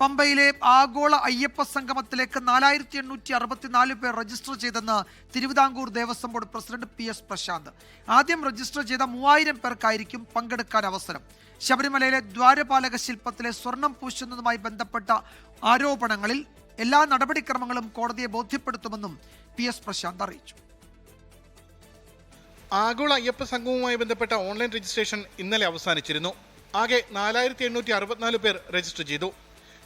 പമ്പയിലെ ആഗോള അയ്യപ്പ സംഗമത്തിലേക്ക് നാലായിരത്തി എണ്ണൂറ്റി അറുപത്തിനാല് പേർ രജിസ്റ്റർ ചെയ്തെന്ന് Thiruvithamkoor Devaswom board president P S Prashanth. ആദ്യം രജിസ്റ്റർ ചെയ്ത മൂവായിരം പേർക്കായിരിക്കും പങ്കെടുക്കാൻ അവസരം. ശബരിമലയിലെ ദ്വാരപാലക ശില്പത്തിലെ സ്വർണം പൂശുന്നതുമായി ബന്ധപ്പെട്ട ആരോപണങ്ങളിൽ എല്ലാ നടപടിക്രമങ്ങളും കോടതിയെ ബോധ്യപ്പെടുത്തുമെന്നും പി എസ് പ്രശാന്ത് അറിയിച്ചു. ആഗോള അയ്യപ്പ സംഘവുമായി ബന്ധപ്പെട്ട ഓൺലൈൻ രജിസ്ട്രേഷൻ ഇന്നലെ അവസാനിച്ചിരുന്നു. ആകെ നാലായിരത്തി എണ്ണൂറ്റി അറുപത്തിനാല് പേർ രജിസ്റ്റർ ചെയ്തു.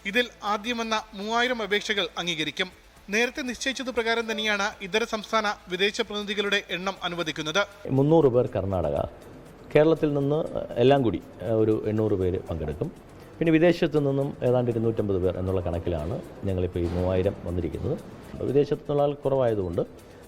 ഇതിൽ ആദ്യം വന്ന മൂവായിരം അപേക്ഷകൾ അംഗീകരിക്കും. നേരത്തെ നിശ്ചയിച്ചത് പ്രകാരം തന്നെയാണ് ഇതര സംസ്ഥാന വിദേശ പ്രതിനിധികളുടെ എണ്ണം അനുവദിക്കുന്നത്. മുന്നൂറ് പേർ കർണാടക. കേരളത്തിൽ നിന്ന് എല്ലാം കൂടി ഒരു എണ്ണൂറ് പേര് പങ്കെടുക്കും. പിന്നെ വിദേശത്തു നിന്നും ഏതാണ്ട് ഇരുന്നൂറ്റമ്പത് പേർ എന്നുള്ള കണക്കിലാണ് ഞങ്ങളിപ്പോൾ ഈ മൂവായിരം വന്നിരിക്കുന്നത്. വിദേശത്തു നിന്നുള്ള ആൾ കുറവായതുകൊണ്ട്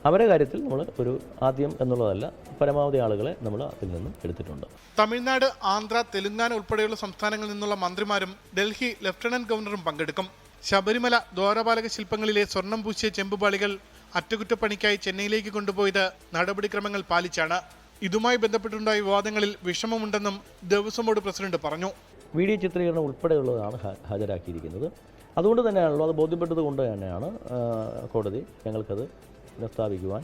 അവരുടെ കാര്യത്തിൽ നമ്മൾ ഒരു ആദ്യം എന്നുള്ളതല്ല പരമാവധി ആളുകളെ നമ്മൾ അതിൽ നിന്നും എടുത്തിട്ടുണ്ട്. തമിഴ്നാട് ആന്ധ്ര തെലുങ്കാന ഉൾപ്പെടെയുള്ള സംസ്ഥാനങ്ങളിൽ നിന്നുള്ള മന്ത്രിമാരും ഡൽഹി ലഫ്റ്റനന്റ് ഗവർണറും പങ്കെടുക്കും. ശബരിമല ദ്വാരപാലക ശില്പങ്ങളിലെ സ്വർണം പൂശിയ ചെമ്പുപാളികൾ അറ്റകുറ്റപ്പണിക്കായി ചെന്നൈയിലേക്ക് കൊണ്ടുപോയത് നടപടിക്രമങ്ങൾ പാലിച്ചാണ്. ഇതുമായി ബന്ധപ്പെട്ടുണ്ടായ വിവാദങ്ങളിൽ വിഷമമുണ്ടെന്നും ദേവസ്വം ബോർഡ് പ്രസിഡന്റ് പറഞ്ഞു. വീഡിയോ ചിത്രീകരണം ഉൾപ്പെടെയുള്ളതാണ് ഹാജരാക്കിയിരിക്കുന്നത്. അതുകൊണ്ട് തന്നെയാണല്ലോ അത് ബോധ്യപ്പെട്ടത് കൊണ്ട് തന്നെയാണ് കോടതി ഞങ്ങൾക്കത് പുനഃസ്ഥാപിക്കുവാൻ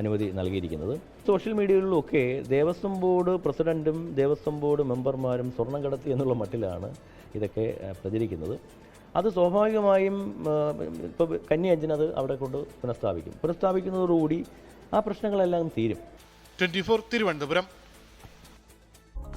അനുമതി നൽകിയിരിക്കുന്നത്. സോഷ്യൽ മീഡിയകളിലൊക്കെ ദേവസ്വം ബോർഡ് പ്രസിഡന്റും ദേവസ്വം ബോർഡ് മെമ്പർമാരും സ്വർണം കടത്തി എന്നുള്ള മട്ടിലാണ് ഇതൊക്കെ പ്രചരിക്കുന്നത്. അത് സ്വാഭാവികമായും ഇപ്പോൾ കന്നി അഞ്ചിനത് അത് അവിടെ കൊണ്ട് പുനഃസ്ഥാപിക്കും. പുനഃസ്ഥാപിക്കുന്നതോടുകൂടി ആ പ്രശ്നങ്ങളെല്ലാം തീരും. Twenty four Thiruvananthapuram.